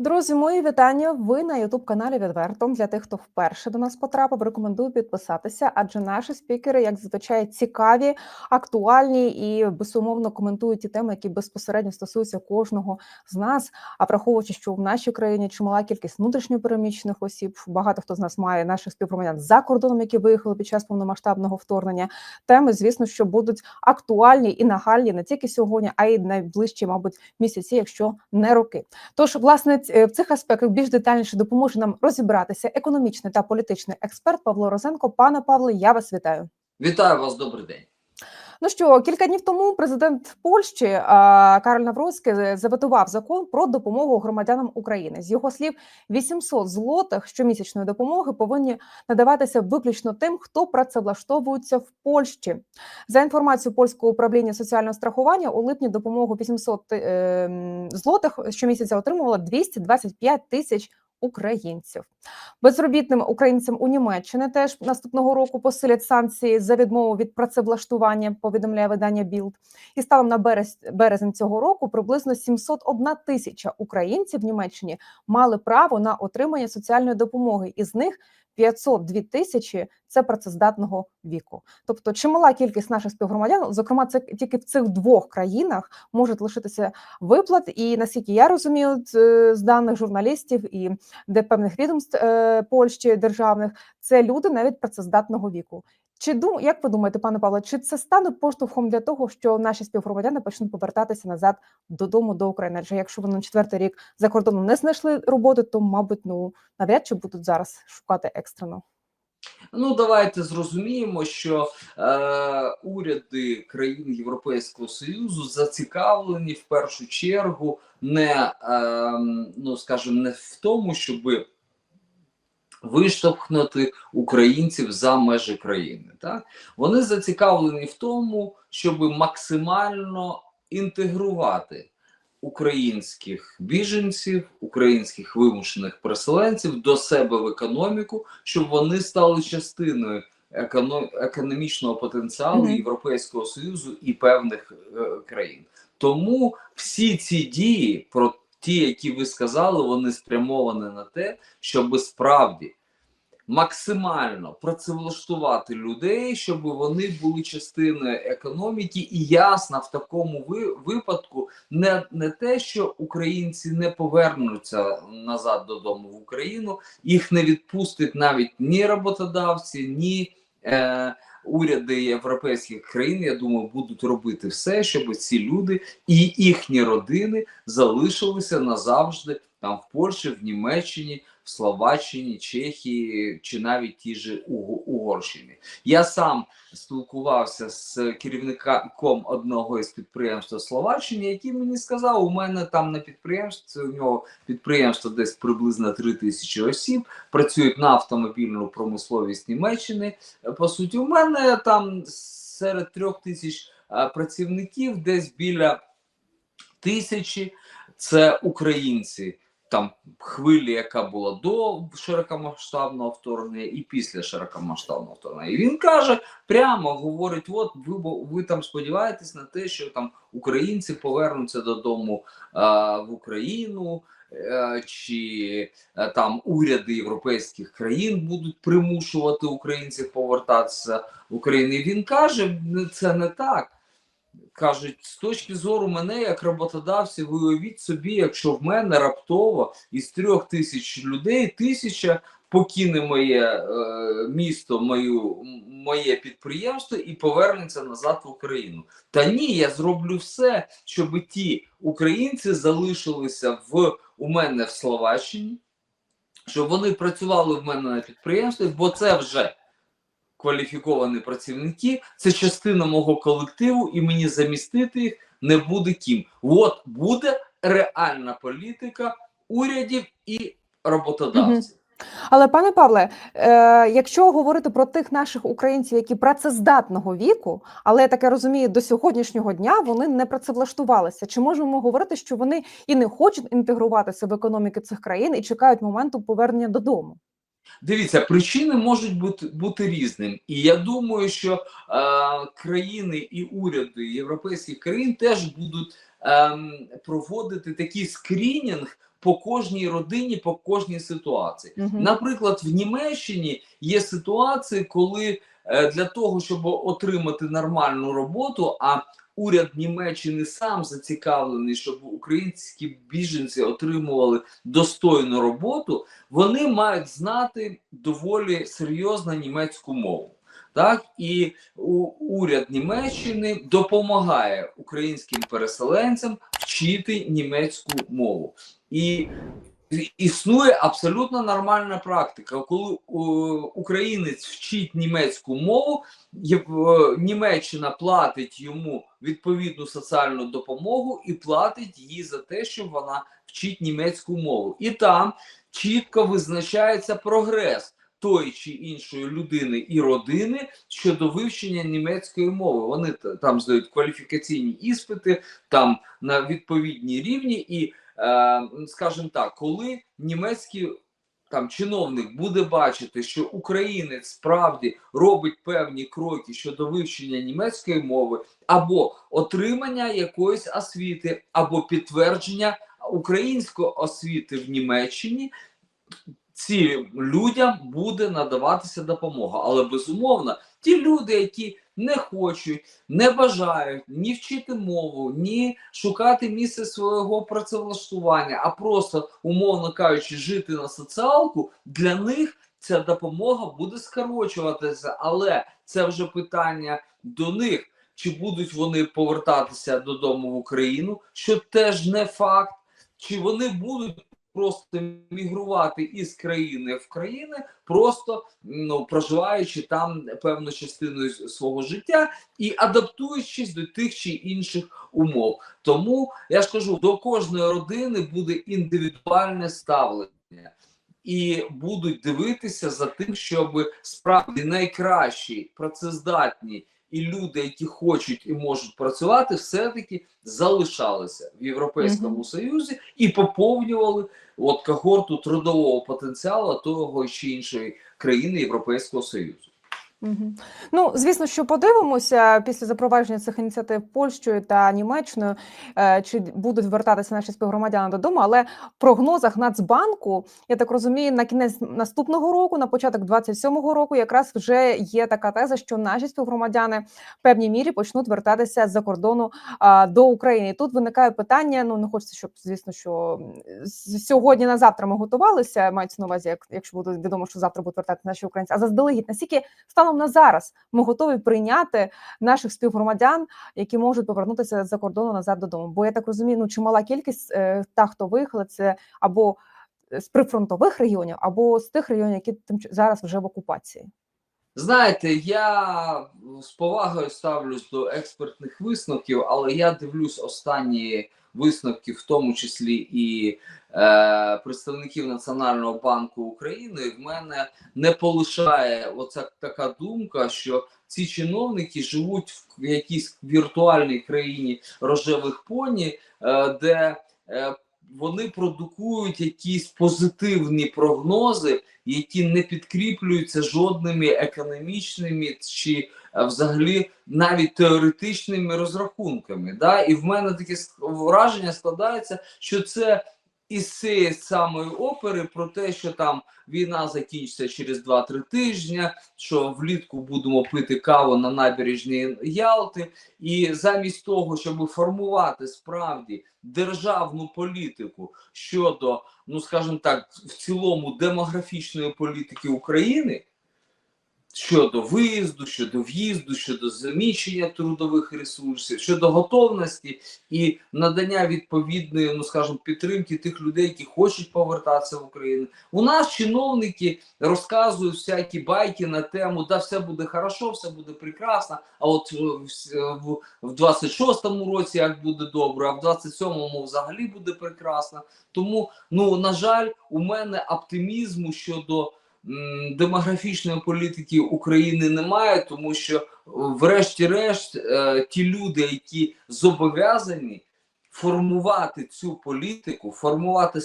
Друзі, мої вітання. Ви на Ютуб каналі Відверто. Для тих, хто вперше до нас потрапив, рекомендую підписатися, адже наші спікери, як зазвичай, цікаві, актуальні і безумовно коментують ті теми, які безпосередньо стосуються кожного з нас. А враховуючи, що в нашій країні чимала кількість внутрішньопереміщених осіб, багато хто з нас має наших співгромадян за кордоном, які виїхали під час повномасштабного вторгнення. Теми, звісно, що будуть актуальні і нагальні не тільки сьогодні, а й найближчі, мабуть, місяці, якщо не роки. Тож, власне, ць- е, в цих аспектах більш детальніше допоможе нам розібратися економічний та політичний експерт Павло Розенко. Пане Павле, я вас вітаю. Вітаю вас, добрий день. Ну що, кілька днів тому президент Польщі Кароль Навроцький е, заветував закон про допомогу громадянам України. З його слів, 800 злотих щомісячної допомоги повинні надаватися виключно тим, хто працевлаштовується в Польщі. За інформацією польського управління соціального страхування, у липні допомогу 800 е, злотих щомісяця отримувало 225 тисяч. Українців безробітним українцям у Німеччині теж наступного року посилять санкції за відмову від працевлаштування. Повідомляє видання Білд. І станом на берез, березень цього року приблизно 701 тисяча українців в Німеччині мали право на отримання соціальної допомоги. Із них 502 тисячі це працездатного віку. Тобто, чимала кількість наших співгромадян, зокрема, це тільки в цих двох країнах можуть лишитися виплат. І наскільки я розумію, з- з даних журналістів і де певних відомств е, Польщі державних, це люди навіть працездатного віку. Чи дум, як ви думаєте, пане Павло, чи це стане поштовхом для того, що наші співгромадяни почнуть повертатися назад додому до України? Адже якщо вони на четвертий рік за кордоном не знайшли роботи, то мабуть, ну навряд чи будуть зараз шукати екстрено. Ну давайте зрозуміємо, що е, уряди країн Європейського Союзу зацікавлені в першу чергу не е, ну скажімо, не в тому, щоб виштовхнути українців за межі країни. Так вони зацікавлені в тому, щоб максимально інтегрувати українських біженців, українських вимушених переселенців до себе в економіку, щоб вони стали частиною економ... економічного потенціалу. Європейського союзу і певних е, країн. Тому всі ці дії, про ті, які ви сказали, вони спрямовані на те, щоб справді максимально працевлаштувати людей, щоб вони були частиною економіки, і ясно в такому ви, випадку не, не те, що українці не повернуться назад додому в Україну, їх не відпустять навіть ні роботодавці, ні е, уряди європейських країн. Я думаю, будуть робити все, щоб ці люди і їхні родини залишилися назавжди там в Польщі, в Німеччині, Словаччині, Чехії чи навіть ті ж Уг- Угорщині. Я сам спілкувався з керівником одного із підприємств у Словаччині, який мені сказав, у мене там на підприємстві, у нього підприємство десь приблизно 3 тисячі осіб, працюють на автомобільну промисловість Німеччини. По суті, у мене там серед трьох тисяч е, працівників десь біля тисячі це українці. Там хвилі, яка була до широкомасштабного вторгнення і після широкомасштабного вторгнення. І він каже, прямо говорить: от ви, ви там сподіваєтесь на те, що там українці повернуться додому а, в Україну, е, чи е, там уряди європейських країн будуть примушувати українців повертатися в Україну. Він каже, це не так. Кажуть, з точки зору мене, як роботодавці, ви уявіть собі, якщо в мене раптово із трьох тисяч людей тисяча покине моє е, місто, мою, моє підприємство і повернеться назад в Україну. Та ні, я зроблю все, щоб ті українці залишилися в у мене в Словаччині, щоб вони працювали в мене на підприємстві, бо це вже кваліфіковані працівники, це частина мого колективу, і мені замістити їх не буде ким. От буде реальна політика урядів і роботодавців. Але пане Павле, е, якщо говорити про тих наших українців, які працездатного віку, але я таке розумію, до сьогоднішнього дня вони не працевлаштувалися. Чи можемо говорити, що вони і не хочуть інтегруватися в економіки цих країн і чекають моменту повернення додому? Дивіться, причини можуть бути бути різними, і я думаю, що е, країни і уряди європейських країн теж будуть ем, проводити такий скринінг по кожній родині, по кожній ситуації. Мгм. Наприклад, в Німеччині є ситуації, коли е, для того, щоб отримати нормальну роботу, а уряд Німеччини сам зацікавлений, щоб українські біженці отримували достойну роботу, вони мають знати доволі серйозно німецьку мову. Так і уряд Німеччини допомагає українським переселенцям вчити німецьку мову. І існує абсолютно нормальна практика, коли о, українець вчить німецьку мову, Німеччина платить йому відповідну соціальну допомогу і платить їй за те, що вона вчить німецьку мову. І там чітко визначається прогрес тої чи іншої людини і родини щодо вивчення німецької мови. Вони там здають кваліфікаційні іспити, там на відповідній рівні, і е, скажімо так, коли німецький там чиновник буде бачити, що українець справді робить певні кроки щодо вивчення німецької мови, або отримання якоїсь освіти, або підтвердження української освіти в Німеччині. Цим людям буде надаватися допомога, але безумовно, ті люди, які не хочуть, не бажають ні вчити мову, ні шукати місце свого працевлаштування, а просто, умовно кажучи, жити на соціалку, для них ця допомога буде скорочуватися, але це вже питання до них. Чи будуть вони повертатися додому в Україну, що теж не факт, чи вони будуть просто мігрувати із країни в країни, просто ну проживаючи там певну частину свого життя і адаптуючись до тих чи інших умов. Тому я ж кажу, до кожної родини буде індивідуальне ставлення. І будуть дивитися за тим, щоб справді найкращі, працездатні і люди, які хочуть і можуть працювати, все-таки залишалися в Європейському Мгм. Союзі і поповнювали от когорту трудового потенціалу того чи іншої країни Європейського Союзу. Ну, звісно, що подивимося після запровадження цих ініціатив Польщею та Німеччиною, е, чи будуть вертатися наші співгромадяни додому. Але в прогнозах Нацбанку, я так розумію, на кінець наступного року, на початок 27-го року, якраз вже є така теза, що наші співгромадяни в певній мірі почнуть вертатися з-за кордону а, до України. І тут виникає питання. Ну не хочеться, щоб звісно, що сьогодні на завтра ми готувалися. Мається на увазі, як якщо буде відомо, що завтра будуть вертати наші українці, а заздалегідь наскільки станом на зараз ми готові прийняти наших співгромадян, які можуть повернутися за кордону назад додому. Бо я так розумію, ну чимала кількість е, та, хто виїхали, це або з прифронтових регіонів, або з тих регіонів, які тим зараз вже в окупації. Знаєте, я з повагою ставлюсь до експертних висновків, але я дивлюсь останні висновки, в тому числі і е, представників Національного банку України. В мене не полишає оця така думка, що ці чиновники живуть в якійсь віртуальній країні рожевих поні, е, де е, вони продукують якісь позитивні прогнози, які не підкріплюються жодними економічними чи взагалі навіть теоретичними розрахунками. Да? І в мене таке враження складається, що це із цієї самої опери про те, що там війна закінчиться через 2-3 тижні, що влітку будемо пити каву на набережні Ялти, і замість того, щоб формувати справді державну політику щодо, ну скажімо так, в цілому демографічної політики України. Щодо виїзду, щодо в'їзду, щодо заміщення трудових ресурсів, щодо готовності і надання відповідної, ну скажімо, підтримки тих людей, які хочуть повертатися в Україну. У нас чиновники розказують всякі байки на тему, да все буде хорошо, все буде прекрасно. А от в, в, в 26-му році як буде добре, а в 27-му взагалі буде прекрасно. Тому, ну на жаль, у мене оптимізму щодо демографічної політики України немає, тому що, е, врешті-решт, е, ті люди, які зобов'язані формувати цю політику, формувати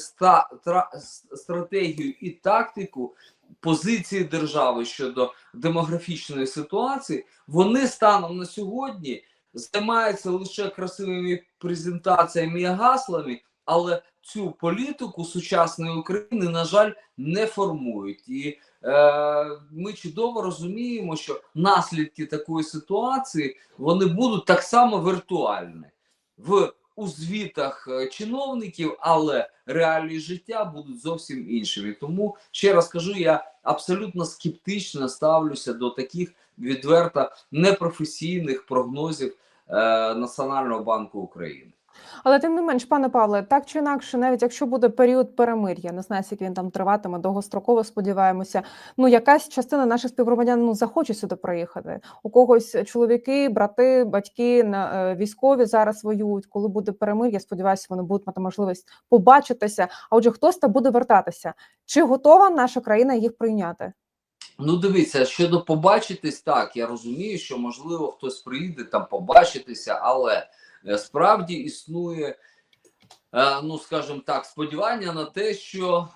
стратегію і тактику позиції держави щодо демографічної ситуації, вони станом на сьогодні займаються лише красивими презентаціями і гаслами, але цю політику сучасної України, на жаль, не формують. І е, ми чудово розуміємо, що наслідки такої ситуації вони будуть так само віртуальні в у звітах е, чиновників, але реалії життя будуть зовсім іншими. Тому ще раз кажу, я абсолютно скептично ставлюся до таких відверто непрофесійних прогнозів е, Національного банку України. Але тим не менш, пане Павле, так чи інакше, навіть якщо буде період перемир'я, не знаю, скільки він там триватиме, довгостроково сподіваємося. Ну, якась частина наших співгромадян ну захоче сюди приїхати. У когось чоловіки, брати, батьки на е, військові зараз воюють. Коли буде перемир'я, сподіваюся, вони будуть мати можливість побачитися. А отже, хтось та буде вертатися. Чи готова наша країна їх прийняти? Ну, дивіться, щодо побачитись, так я розумію, що можливо хтось приїде там побачитися, але справді існує, е, ну скажімо так, сподівання на те, що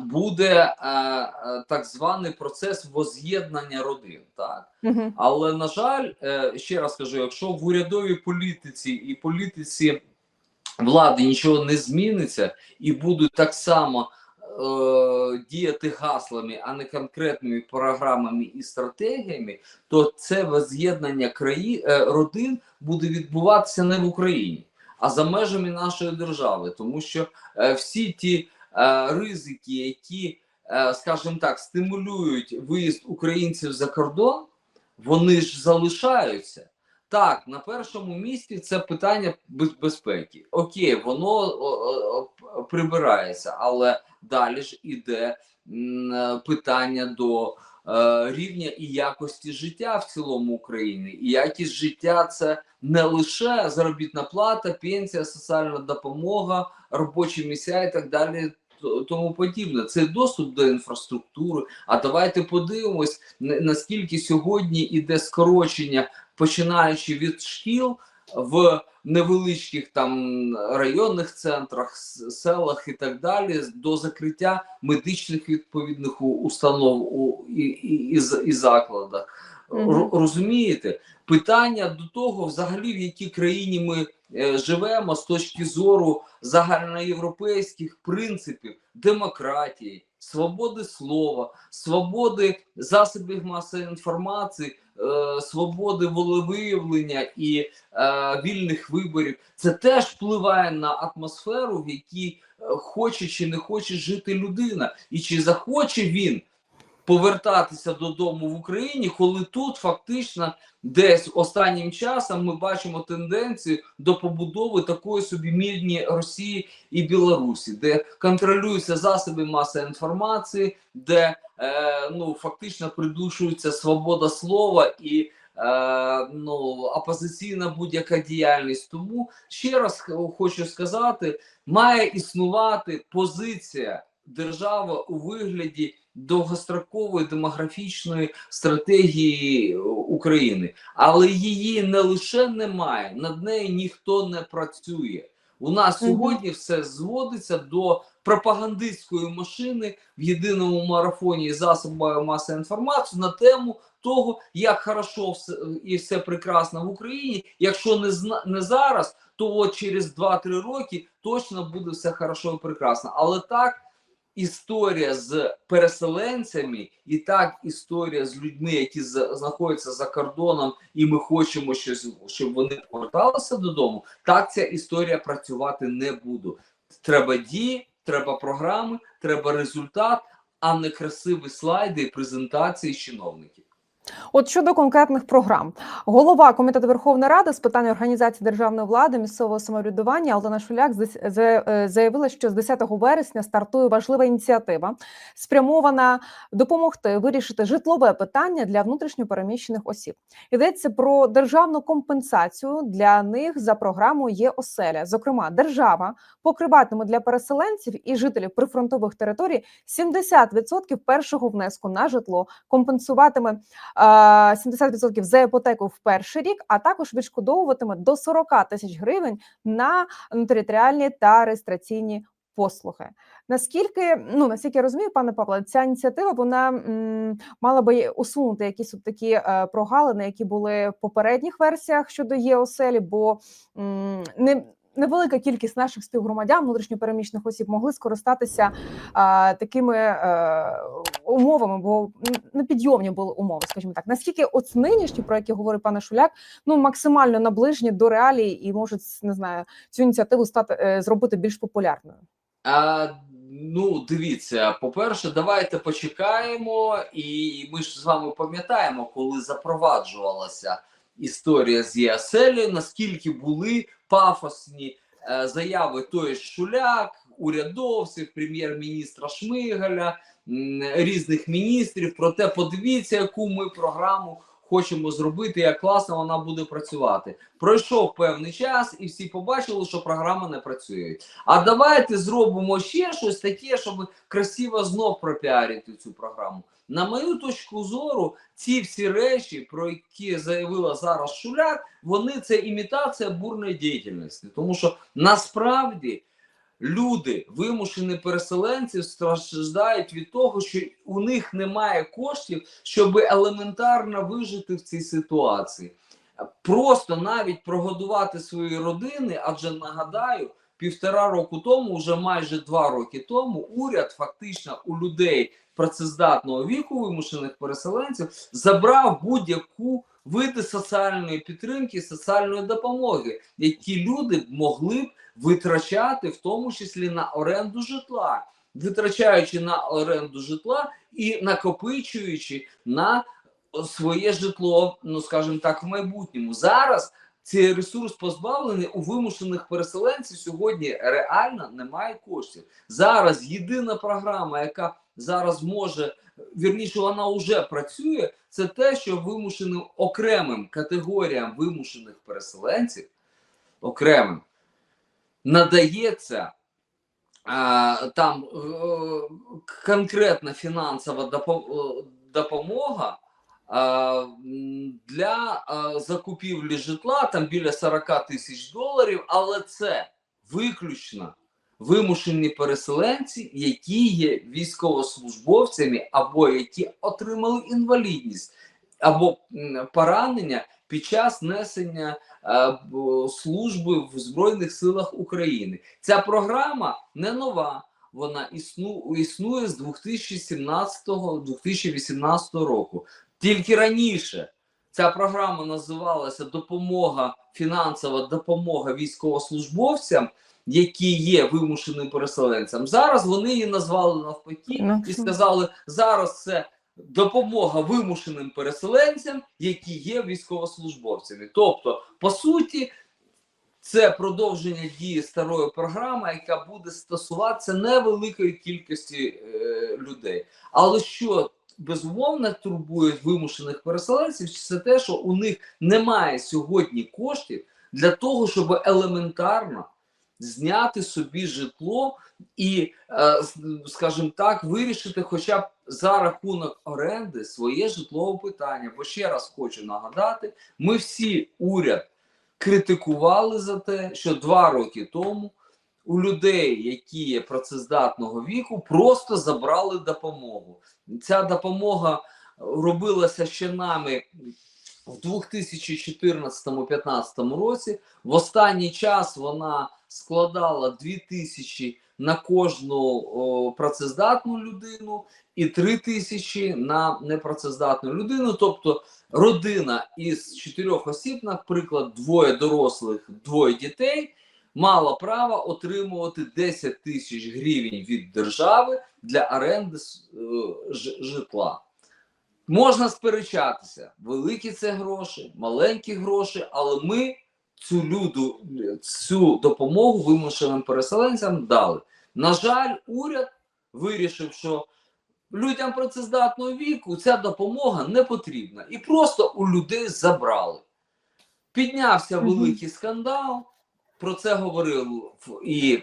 буде е, е, так званий процес воз'єднання родин. Так. Угу. Але на жаль, е, ще раз кажу: якщо в урядовій політиці і політиці влади нічого не зміниться, і будуть так само е, діяти гаслами, а не конкретними програмами і стратегіями, то це воз'єднання краї... е, родин буде відбуватися не в Україні, а за межами нашої держави, тому що е, всі ті е, ризики, які, е, скажімо так, стимулюють виїзд українців за кордон, вони ж залишаються. Так, на першому місці це питання безпеки. Окей, воно прибирається, але далі ж іде е, питання до е, рівня і якості життя в цілому Україні. І якість життя це не лише заробітна плата, пенсія, соціальна допомога, робочі місця і так далі. Тому подібне, це доступ до інфраструктури. А давайте подивимось, наскільки сьогодні іде скорочення починаючи від шкіл в невеличких там районних центрах, селах і так далі, до закриття медичних відповідних установ у і, і, і, і закладах. Розумієте, питання до того, взагалі, в якій країні ми е, живемо з точки зору загальноєвропейських принципів демократії, свободи слова, свободи засобів масової інформації, е, свободи волевиявлення і е, вільних виборів, це теж впливає на атмосферу, в якій е, хоче чи не хоче жити людина, і чи захоче він повертатися додому в Україні, коли тут фактично десь останнім часом ми бачимо тенденцію до побудови такої собі мірні Росії і Білорусі, де контролюються засоби масової інформації, де е, ну фактично придушується свобода слова і е, ну опозиційна будь-яка діяльність. Тому ще раз хочу сказати, має існувати позиція держави у вигляді довгострокової демографічної стратегії України, але її не лише немає, над нею ніхто не працює. У нас сьогодні все зводиться до пропагандистської машини в єдиному марафоні засобів масової інформації на тему того, як хорошо все і все прекрасно в Україні. Якщо не не зараз, то от через 2-3 роки точно буде все хорошо і прекрасно. Але так історія з переселенцями, і так історія з людьми, які знаходяться за кордоном, і ми хочемо щось, щоб вони поверталися додому. Так ця історія працювати не буде. Треба дії, треба програми, треба результат, а не красиві слайди і презентації чиновників. От щодо конкретних програм, голова комітету Верховної Ради з питань організації державної влади, місцевого самоврядування Олена Шуляк е, заявила, що з 10 вересня стартує важлива ініціатива, спрямована допомогти вирішити житлове питання для внутрішньопереміщених осіб. Йдеться про державну компенсацію для них за програмою є оселя. Зокрема, держава покриватиме для переселенців і жителів прифронтових територій 70% першого внеску на житло, компенсуватиме 70% за іпотеку в перший рік, а також відшкодовуватиме до 40 тисяч гривень на територіальні та реєстраційні послуги. Наскільки ну наскільки я розумію, пане Павле, ця ініціатива вона м, мала би усунути якісь от такі е, прогалини, які були в попередніх версіях щодо ЄОСЕЛі, бо м, не невелика кількість наших співгромадян, внутрішньопереміщених осіб, могли скористатися а, такими е, умовами, бо непідйомні були умови, скажімо так. Наскільки от нинішні, про які говорить пане Шуляк, ну максимально наближені до реалій і можуть не знаю цю ініціативу стати е, зробити більш популярною. А, ну, дивіться, по-перше, давайте почекаємо, і ми ж з вами пам'ятаємо, коли запроваджувалася історія з ЄАСЕЛі, наскільки були пафосні е, заяви той Шуляк, урядовців, прем'єр-міністра Шмигаля, різних міністрів. Проте подивіться, яку ми програму хочемо зробити, як класно вона буде працювати. Пройшов певний час, і всі побачили, що програма не працює. А давайте зробимо ще щось таке, щоб красиво знов пропіарити цю програму. На мою точку зору, ці всі речі, про які заявила зараз Шуляк, вони це імітація бурної діяльності. Тому що насправді люди, вимушені переселенці, страждають від того, що у них немає коштів, щоб елементарно вижити в цій ситуації. Просто навіть прогодувати свої родини, адже нагадаю, півтора року тому, вже майже два роки тому, уряд фактично у людей працездатного віку, вимушених переселенців, забрав будь-яку види соціальної підтримки, соціальної допомоги, які люди могли б витрачати, в тому числі на оренду житла, витрачаючи на оренду житла і накопичуючи на своє житло, ну скажімо так, в майбутньому. Зараз цей ресурс позбавлений у вимушених переселенців сьогодні реально немає коштів. Зараз єдина програма, яка зараз може, вірніше, вона вже працює, це те, що вимушеним окремим категоріям вимушених переселенців, окремим, надається а, там е, конкретна фінансова е, допомога для закупівлі житла там біля 40 тисяч доларів, але це виключно вимушені переселенці, які є військовослужбовцями або які отримали інвалідність або поранення під час несення е, служби в Збройних силах України. Ця програма не нова. Вона існу, існує з 2017-2018 року. Тільки раніше ця програма називалася Допомога, фінансова допомога військовослужбовцям, які є вимушеним переселенцям. Зараз вони її назвали навпаки Ну, і сказали: зараз це допомога вимушеним переселенцям, які є військовослужбовцями. Тобто, по суті, це продовження дії старої програми, яка буде стосуватися невеликої кількості е, людей. Але що безумовно турбує вимушених переселенців, це те, що у них немає сьогодні коштів для того, щоб елементарно зняти собі житло і, е, скажімо так, вирішити хоча б за рахунок оренди своє житлове питання. Бо ще раз хочу нагадати: ми всі уряд критикували за те, що два роки тому у людей, які є працездатного віку, просто забрали допомогу. Ця допомога робилася ще нами в 2014-2015 році. В останній час вона складала 2000 на кожну о, працездатну людину і 3000 на непрацездатну людину. Тобто родина із чотирьох осіб, наприклад, двоє дорослих, двоє дітей, мала право отримувати 10 тисяч гривень від держави для оренди е, житла. Можна сперечатися, великі це гроші, маленькі гроші, але ми цю люду, цю допомогу вимушеним переселенцям дали. На жаль, уряд вирішив, що людям працездатного віку ця допомога не потрібна. І просто у людей забрали. Піднявся великий скандал. Про це говорив і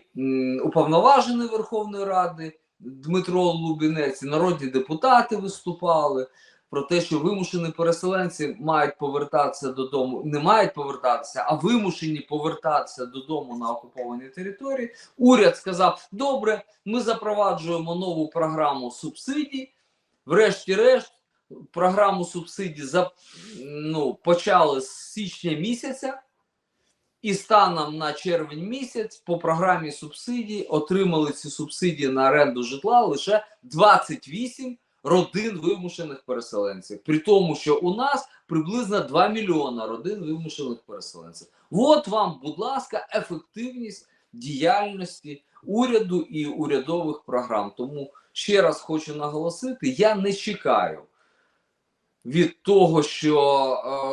уповноважений Верховної Ради Дмитро Лубінець, і народні депутати виступали про те, що вимушені переселенці мають повертатися додому, не мають повертатися, а вимушені повертатися додому на окупованій території. Уряд сказав: добре, ми запроваджуємо нову програму субсидій. Врешті-решт, програму субсидій за, ну, почали з січня місяця. І станом на червень місяць по програмі субсидій отримали ці субсидії на оренду житла лише 28 родин вимушених переселенців. При тому, що у нас приблизно 2 мільйона родин вимушених переселенців. От вам, будь ласка, ефективність діяльності уряду і урядових програм. Тому ще раз хочу наголосити: я не чекаю від того, що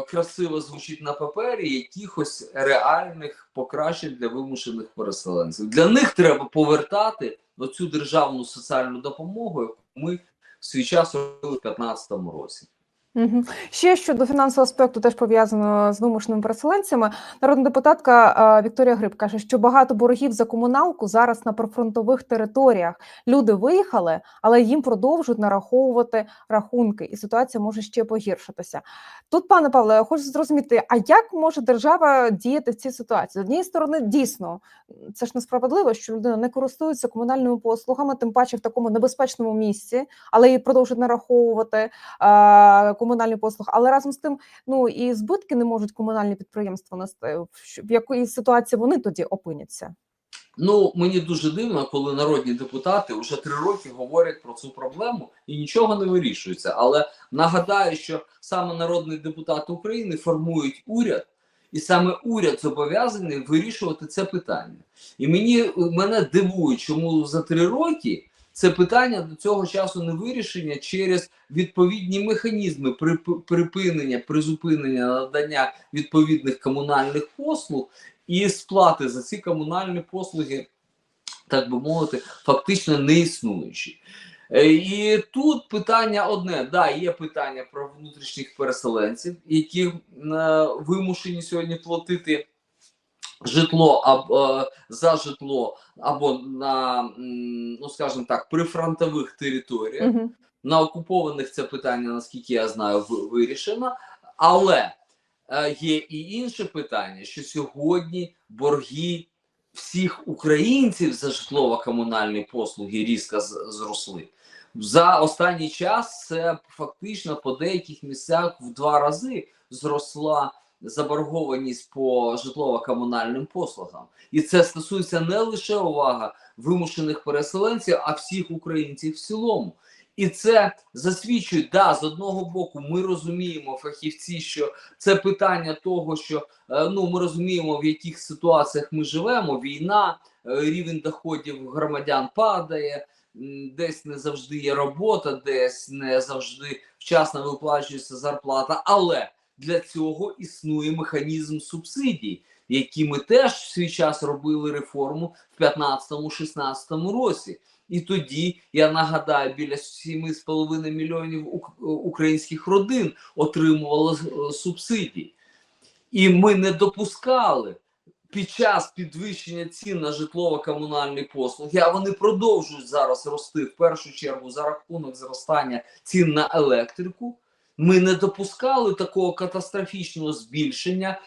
е, красиво звучить на папері, якихось реальних покращень для вимушених переселенців. Для них треба повертати оцю державну соціальну допомогу, яку ми в свій час робили в 2015 році. Угу. Ще щодо фінансового аспекту, теж пов'язано з вимушеними переселенцями. Народна депутатка Вікторія Гриб каже, що багато боргів за комуналку зараз на прифронтових територіях. Люди виїхали, але їм продовжують нараховувати рахунки, і ситуація може ще погіршитися. Тут, пане Павле, я хочу зрозуміти, а як може держава діяти в цій ситуації? З однієї сторони, дійсно, це ж несправедливо, що людина не користується комунальними послугами, тим паче в такому небезпечному місці, але їй продовжують нараховувати. Комунальні послуги, але разом з тим, ну і збитки не можуть комунальні підприємства нести. В якої ситуації вони тоді опиняться? Ну мені дуже дивно, коли народні депутати вже три роки говорять про цю проблему і нічого не вирішується. Але нагадаю, що саме народні депутати України формують уряд, і саме уряд зобов'язаний вирішувати це питання. І мені мене дивує, чому за три роки це питання до цього часу не вирішення через відповідні механізми припинення, призупинення надання відповідних комунальних послуг і сплати за ці комунальні послуги, так би мовити, фактично не існуючі. Е, І тут питання одне: да, є питання про внутрішніх переселенців, які е, вимушені сьогодні платити житло або е, за житло або на, ну скажімо так, прифронтових територіях. Угу. На окупованих це питання, наскільки я знаю, вирішено. Але е, є і інше питання, що сьогодні борги всіх українців за житлово-комунальні послуги різко зросли. За останній час це фактично по деяких місцях в два рази зросла заборгованість по житлово-комунальним послугам. І це стосується не лише увага вимушених переселенців, а всіх українців в цілому. І це засвідчує, да, з одного боку, ми розуміємо, фахівці, що це питання того, що е, ну ми розуміємо, в яких ситуаціях ми живемо. Війна, е, рівень доходів громадян падає, десь не завжди є робота, десь не завжди вчасно виплачується зарплата. Але для цього існує механізм субсидій, які ми теж в свій час робили реформу в 15-16 році. І тоді я нагадаю, біля 7,5 мільйонів українських родин отримувало е, субсидії. І ми не допускали під час підвищення цін на житлово-комунальні послуги, а вони продовжують зараз рости в першу чергу за рахунок зростання цін на електрику. Ми не допускали такого катастрофічного збільшення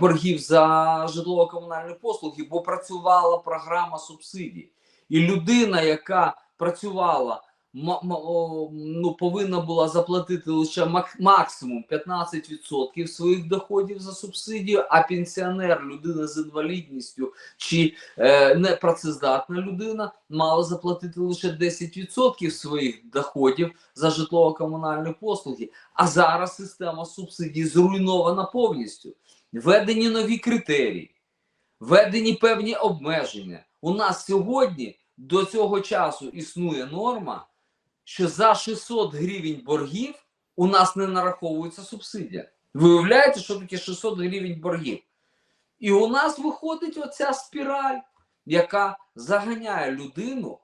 боргів за житлово-комунальні послуги, бо працювала програма субсидій. І людина, яка працювала, ну, повинна була заплатити лише максимум 15% своїх доходів за субсидію, а пенсіонер, людина з інвалідністю чи е, непрацездатна людина мала заплатити лише 10% своїх доходів за житлово-комунальні послуги. А зараз система субсидій зруйнована повністю. Введені нові критерії, введені певні обмеження. У нас сьогодні до цього часу існує норма, що за 600 гривень боргів у нас не нараховується субсидія. Ви уявляєте, що таке 600 гривень боргів? І у нас виходить оця спіраль, яка заганяє людину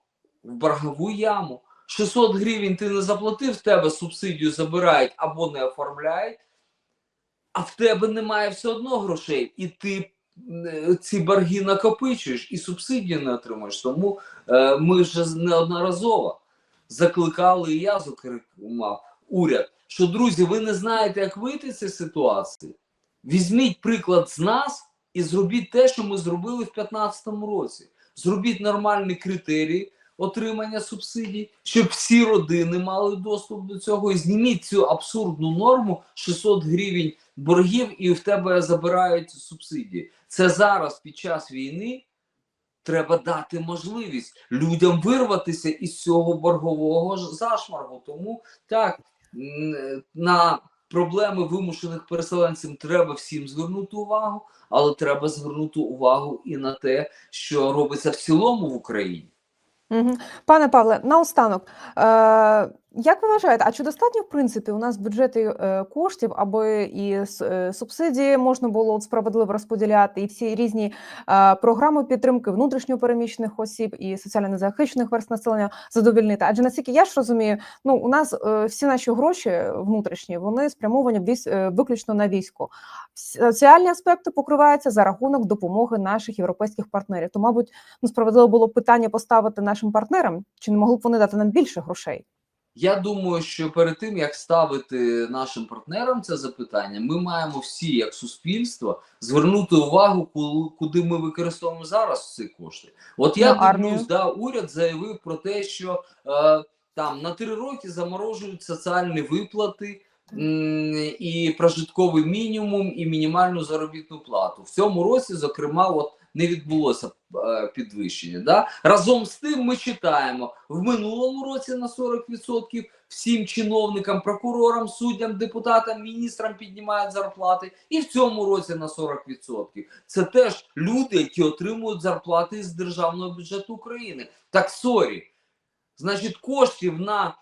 в боргову яму. 600 гривень ти не заплатив, в тебе субсидію забирають або не оформляють, а в тебе немає все одно грошей, і ти е, ці борги накопичуєш і субсидії не отримуєш. Тому е, ми вже неодноразово закликали, і я зокрема, уряд, що друзі, ви не знаєте, як вийти з цієї ситуації. Візьміть приклад з нас і зробіть те, що ми зробили в 2015 році. Зробіть нормальні критерії, отримання субсидій, щоб всі родини мали доступ до цього. І зніміть цю абсурдну норму 600 гривень боргів, і в тебе забирають субсидії. Це зараз під час війни. Треба дати можливість людям вирватися із цього боргового зашмаргу. Тому так на проблеми вимушених переселенців треба всім звернути увагу, але треба звернути увагу і на те, що робиться в цілому в Україні. Пане Павле, наостанок, е, як ви вважаєте, а чи достатньо в принципі у нас в бюджеті е, коштів, аби і е, субсидії можна було справедливо розподіляти, і всі різні е, програми підтримки внутрішньо переміщених осіб і соціально незахищених верст населення задовільнити? Адже наскільки я ж розумію, ну у нас всі наші гроші внутрішні вони спрямовані виключно на військо. Соціальні аспекти покриваються за рахунок допомоги наших європейських партнерів. То, мабуть, ну справедливо було б питання поставити нашим партнерам, чи не могли б вони дати нам більше грошей? Я думаю, що перед тим як ставити нашим партнерам це запитання, ми маємо всі, як суспільство, звернути увагу, ку- куди ми використовуємо зараз ці кошти. От я На дивлюсь, да, уряд заявив про те, що е, там на три роки заморожують соціальні виплати. І прожитковий мінімум, і мінімальну заробітну плату в цьому році, зокрема, от не відбулося е, підвищення. Да? Разом з тим, ми читаємо в минулому році на 40% всім чиновникам, прокурорам, суддям, депутатам, міністрам піднімають зарплати, і в цьому році на 40%. Це теж люди, які отримують зарплати з державного бюджету України. Так сорі. Значить, коштів на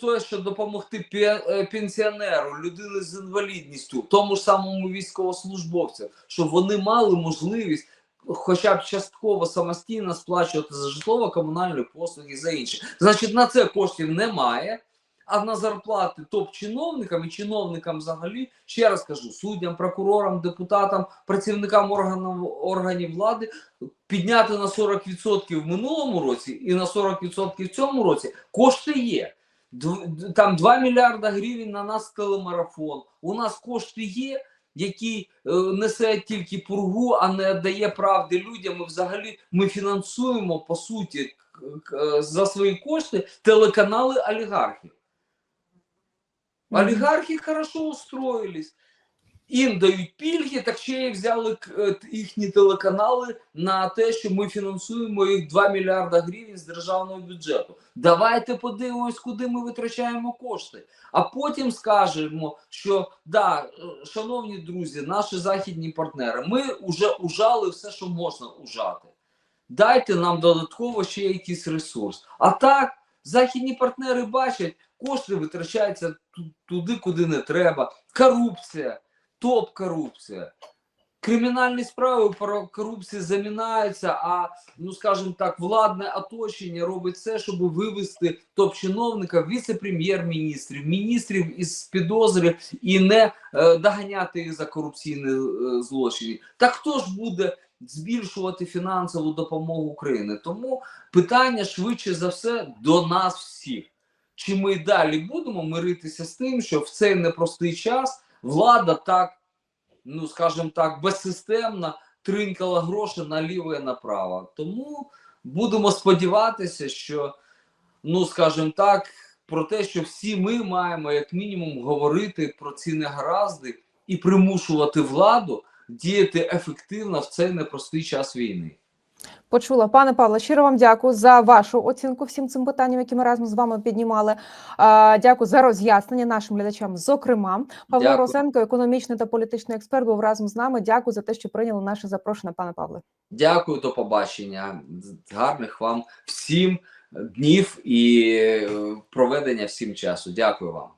те, що допомогти е, пенсіонеру, людини з інвалідністю, тому ж самому військовослужбовцю, щоб вони мали можливість хоча б частково самостійно сплачувати за житлово-комунальні послуги за інше. Значить, на це коштів немає. А на зарплати топ-чиновникам і чиновникам взагалі, ще раз кажу, суддям, прокурорам, депутатам, працівникам органів, органів влади підняти на 40% в минулому році і на 40% в цьому році кошти є. Там 2 мільярда гривень на нас телемарафон. У нас кошти є, які е, несе тільки пургу, а не дає правди людям. Ми взагалі ми фінансуємо по суті к- за свої кошти телеканали олігархів. Олігархи хорошо устроїлись. Їм дають пільги, так ще й взяли е, їхні телеканали на те, що ми фінансуємо їх 2 мільярда гривень з державного бюджету. Давайте подивимось, куди ми витрачаємо кошти. А потім скажемо, що да, е, шановні друзі, наші західні партнери, ми вже ужали все, що можна ужати. Дайте нам додатково ще якийсь ресурс. А так, західні партнери бачать, кошти витрачаються туди, куди не треба. Корупція, топ-корупція. Кримінальні справи про корупцію замінаються, а ну скажімо так, владне оточення робить все, щоб вивести топ-чиновника, віце-прем'єр-міністрів, міністрів із підозри і не е, доганяти їх за корупційні е, злочини. Так хто ж буде збільшувати фінансову допомогу України? Тому питання швидше за все до нас всіх. Чи ми далі будемо миритися з тим, що в цей непростий час влада так, ну скажімо так, безсистемно тринкала гроші наліво і направо. Тому будемо сподіватися, що, ну скажімо так, про те, що всі ми маємо як мінімум говорити про ці негаразди і примушувати владу діяти ефективно в цей непростий час війни. Почула, пане Павле, щиро вам дякую за вашу оцінку всім цим питанням, які ми разом з вами піднімали. Дякую за роз'яснення нашим глядачам. Зокрема, Павло Дякую. Росенко, економічний та політичний експерт, був разом з нами. Дякую за те, що прийняли наше запрошення, пане Павле. Дякую, до побачення. Гарних вам всім днів і е, проведення всім часу. Дякую вам.